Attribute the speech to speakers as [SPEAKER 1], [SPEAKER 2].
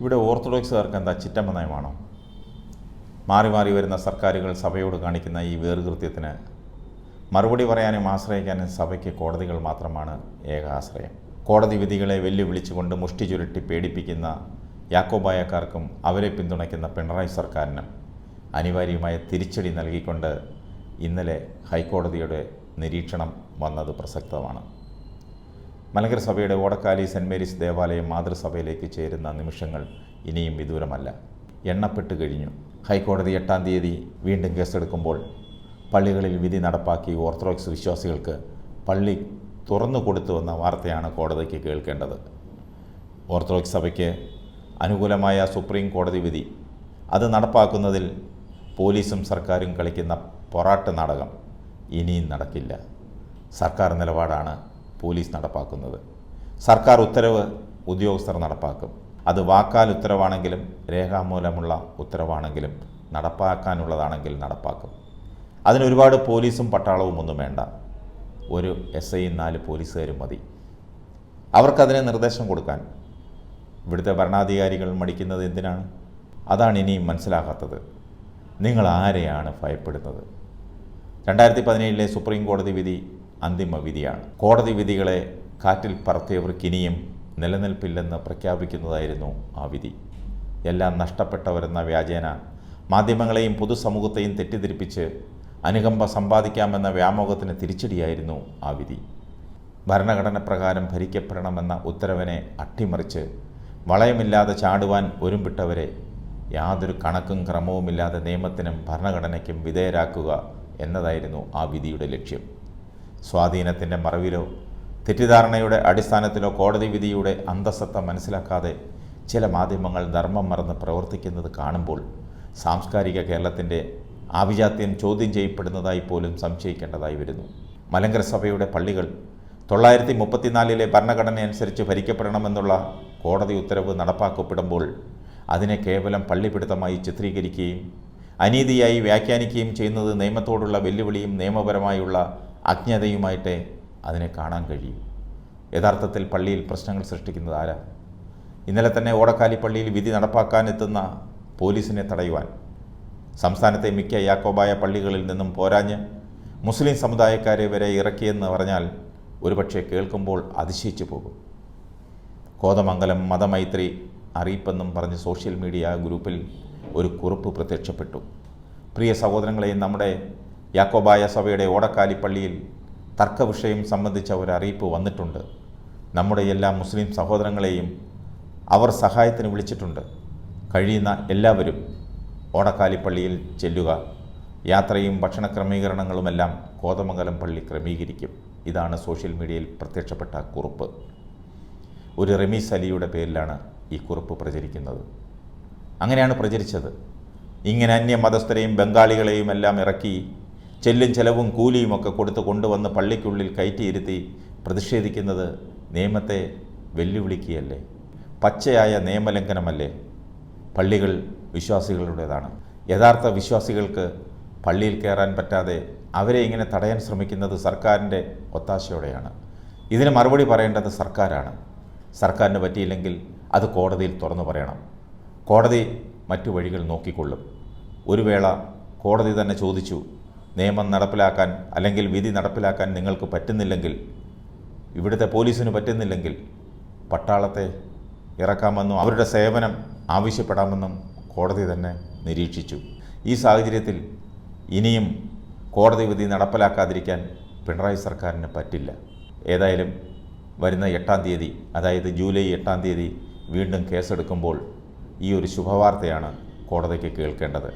[SPEAKER 1] ഇവിടെ ഓർത്തഡോക്സുകാർക്ക് എന്താ ചിറ്റമ്മ നയമാണോ? മാറി മാറി വരുന്ന സർക്കാരുകൾ സഭയോട് കാണിക്കുന്ന ഈ വേറുകൃത്യത്തിന് മറുപടി പറയാനും ആശ്രയിക്കാനും സഭയ്ക്ക് കോടതികൾ മാത്രമാണ് ഏക ആശ്രയം. കോടതി വിധികളെ വെല്ലുവിളിച്ചുകൊണ്ട് മുഷ്ടി ചുരുട്ടി പേടിപ്പിക്കുന്ന യാക്കോബായക്കാർക്കും അവരെ പിന്തുണയ്ക്കുന്ന പിണറായി സർക്കാരിനും അനിവാര്യമായ തിരിച്ചടി നൽകിക്കൊണ്ട് ഇന്നലെ ഹൈക്കോടതിയുടെ നിരീക്ഷണം വന്നത് പ്രസക്തമാണ്. മലങ്കര സഭയുടെ ഓടക്കാലി സെന്റ് മേരീസ് ദേവാലയം മാതൃസഭയിലേക്ക് ചേരുന്ന നിമിഷങ്ങൾ ഇനിയും വിദൂരമല്ല. എണ്ണപ്പെട്ട് കഴിഞ്ഞു. ഹൈക്കോടതി എട്ടാം തീയതി വീണ്ടും കേസെടുക്കുമ്പോൾ പള്ളികളിൽ വിധി നടപ്പാക്കി ഓർത്തഡോക്സ് വിശ്വാസികൾക്ക് പള്ളി തുറന്നു കൊടുത്തുവെന്ന വാർത്തയാണ് കോടതിക്ക് കേൾക്കേണ്ടത്. ഓർത്തഡോക്സ് സഭയ്ക്ക് അനുകൂലമായ സുപ്രീം കോടതി വിധി. അത് നടപ്പാക്കുന്നതിൽ പോലീസും സർക്കാരും കളിക്കുന്ന പൊറാട്ട് നാടകം ഇനിയും നടക്കില്ല. സർക്കാർ നിലപാടാണ് പോലീസ് നടപ്പാക്കുന്നത്. സർക്കാർ ഉത്തരവ് ഉദ്യോഗസ്ഥർ നടപ്പാക്കും. അത് വാക്കാൽ ഉത്തരവാണെങ്കിലും രേഖാമൂലമുള്ള ഉത്തരവാണെങ്കിലും നടപ്പാക്കാനുള്ളതാണെങ്കിൽ നടപ്പാക്കും. അതിന് ഒരുപാട് പോലീസും പട്ടാളവും ഒന്നും വേണ്ട. ഒരു എസ് ഐയും നാല് പോലീസുകാരും മതി. അവർക്കതിനെ നിർദ്ദേശം കൊടുക്കാൻ ഇവിടുത്തെ ഭരണാധികാരികൾ മടിക്കുന്നത് എന്തിനാണ്? അതാണ് ഇനിയും മനസ്സിലാകാത്തത്. നിങ്ങൾ ആരെയാണ് ഭയപ്പെടുന്നത്? രണ്ടായിരത്തി പതിനേഴിലെ സുപ്രീം കോടതി വിധി അന്തിമ വിധിയാണ് കോടതി വിധികളെ കാറ്റിൽ പറത്തിയവർക്കിനിയും നിലനിൽപ്പില്ലെന്ന് പ്രഖ്യാപിക്കുന്നതായിരുന്നു ആ വിധി. എല്ലാം നഷ്ടപ്പെട്ടവരെന്ന വ്യാജേന മാധ്യമങ്ങളെയും പൊതുസമൂഹത്തെയും തെറ്റിദ്ധരിപ്പിച്ച് അനുകമ്പ സമ്പാദിക്കാമെന്ന വ്യാമോഹത്തിന് തിരിച്ചടിയായിരുന്നു ആ വിധി. ഭരണഘടന പ്രകാരം ഭരിക്കപ്പെടണമെന്ന ഉത്തരവിനെ അട്ടിമറിച്ച് വളയമില്ലാതെ ചാടുവാൻ ഒരുമ്പിട്ടവരെ യാതൊരു കണക്കും ക്രമവുമില്ലാതെ നിയമത്തിനും ഭരണഘടനയ്ക്കും വിധേയരാക്കുക എന്നതായിരുന്നു ആ വിധിയുടെ ലക്ഷ്യം. സ്വാധീനത്തിന്റെ മറവിലോ തെറ്റിദ്ധാരണയുടെ അടിസ്ഥാനത്തിലോ കോടതി വിധിയുടെ അന്തസ്സത്ത മനസ്സിലാക്കാതെ ചില മാധ്യമങ്ങൾ ധർമ്മം മറന്ന് പ്രവർത്തിക്കുന്നത് കാണുമ്പോൾ സാംസ്കാരിക കേരളത്തിന്റെ ആഭിജാത്യം ചോദ്യം ചെയ്യപ്പെടുന്നതായി പോലും സംശയിക്കേണ്ടതായി വരുന്നു. മലങ്കര സഭയുടെ പള്ളികൾ തൊള്ളായിരത്തി മുപ്പത്തിനാലിലെ ഭരണഘടനയനുസരിച്ച് ഭരിക്കപ്പെടണമെന്നുള്ള കോടതി ഉത്തരവ് നടപ്പാക്കപ്പെടുമ്പോൾ അതിനെ കേവലം പള്ളിപ്പിടുത്തമായി ചിത്രീകരിക്കുകയും അനീതിയായി വ്യാഖ്യാനിക്കുകയും ചെയ്യുന്നത് നിയമത്തോടുള്ള വെല്ലുവിളിയും നിയമപരമായുള്ള അജ്ഞതയുമായിട്ടേ അതിനെ കാണാൻ കഴിയൂ. യഥാർത്ഥത്തിൽ പള്ളിയിൽ പ്രശ്നങ്ങൾ സൃഷ്ടിക്കുന്നത് ആരാ? ഇന്നലെ തന്നെ ഓടക്കാലി പള്ളിയിൽ വിധി നടപ്പാക്കാനെത്തുന്ന പോലീസിനെ തടയുവാൻ. സംസ്ഥാനത്തെ മിക്ക യാക്കോബായ പള്ളികളിൽ നിന്നും പോരാഞ്ഞ് മുസ്ലിം സമുദായക്കാരെ വരെ ഇറക്കിയെന്ന് പറഞ്ഞാൽ ഒരുപക്ഷെ കേൾക്കുമ്പോൾ അതിശയിച്ചു പോകും. കോതമംഗലം മതമൈത്രി അറിയിപ്പെന്നും പറഞ്ഞ് സോഷ്യൽ മീഡിയ ഗ്രൂപ്പിൽ ഒരു കുറിപ്പ് പ്രത്യക്ഷപ്പെട്ടു. പ്രിയ സഹോദരങ്ങളെ നമ്മുടെ യാക്കോബായ സഭയുടെ ഓടക്കാലി തർക്കവിഷയം തർക്ക സംബന്ധിച്ച ഒരു അറിയിപ്പ് വന്നിട്ടുണ്ട്. നമ്മുടെ എല്ലാ മുസ്ലിം സഹോദരങ്ങളെയും അവർ സഹായത്തിന് വിളിച്ചിട്ടുണ്ട്. കഴിയുന്ന എല്ലാവരും ഓടക്കാലി പള്ളിയിൽ ചെല്ലുക. യാത്രയും ഭക്ഷണ ക്രമീകരണങ്ങളുമെല്ലാം കോതമംഗലം പള്ളി ക്രമീകരിക്കും. ഇതാണ് സോഷ്യൽ മീഡിയയിൽ പ്രത്യക്ഷപ്പെട്ട കുറിപ്പ്. ഒരു റമീസ് അലിയുടെ പേരിലാണ് ഈ കുറിപ്പ് പ്രചരിക്കുന്നത്. അങ്ങനെയാണ് പ്രചരിച്ചത്. ഇങ്ങനെ അന്യ മതസ്ഥരെയും ബംഗാളികളെയും എല്ലാം ഇറക്കി ചെല്ലും ചെലവും കൂലിയും ഒക്കെ കൊടുത്ത് കൊണ്ടുവന്ന് പള്ളിക്കുള്ളിൽ കയറ്റിയിരുത്തി പ്രതിഷേധിക്കുന്നത് നിയമത്തെ വെല്ലുവിളിക്കുകയല്ലേ? പച്ചയായ നിയമലംഘനമല്ലേ? പള്ളികൾ വിശ്വാസികളുടേതാണ്. യഥാർത്ഥ വിശ്വാസികൾക്ക് പള്ളിയിൽ കയറാൻ പറ്റാതെ അവരെ ഇങ്ങനെ തടയാൻ ശ്രമിക്കുന്നത് സർക്കാരിന്റെ ഒത്താശയോടെയാണ്. ഇതിന് മറുപടി പറയേണ്ടത് സർക്കാരാണ്. സർക്കാരിന് പറ്റിയില്ലെങ്കിൽ അത് കോടതിയിൽ തുറന്നു പറയണം. കോടതി മറ്റു വഴികൾ നോക്കിക്കൊള്ളും. ഒരു വേള കോടതി തന്നെ ചോദിച്ചു നിയമം നടപ്പിലാക്കാൻ അല്ലെങ്കിൽ വിധി നടപ്പിലാക്കാൻ നിങ്ങൾക്ക് പറ്റുന്നില്ലെങ്കിൽ ഇവിടുത്തെ പോലീസിന് പറ്റുന്നില്ലെങ്കിൽ പട്ടാളത്തെ ഇറക്കാമെന്നും അവരുടെ സേവനം ആവശ്യപ്പെടാമെന്നും കോടതി തന്നെ നിരീക്ഷിച്ചു. ഈ സാഹചര്യത്തിൽ ഇനിയും കോടതി വിധി നടപ്പിലാക്കാതിരിക്കാൻ പിണറായി സർക്കാരിന് പറ്റില്ല. ഏതായാലും വരുന്ന എട്ടാം തീയതി അതായത് ജൂലൈ എട്ടാം തീയതി വീണ്ടും കേസെടുക്കുമ്പോൾ ഈ ഒരു ശുഭവാർത്തയാണ് കോടതിക്ക് കേൾക്കേണ്ടത്.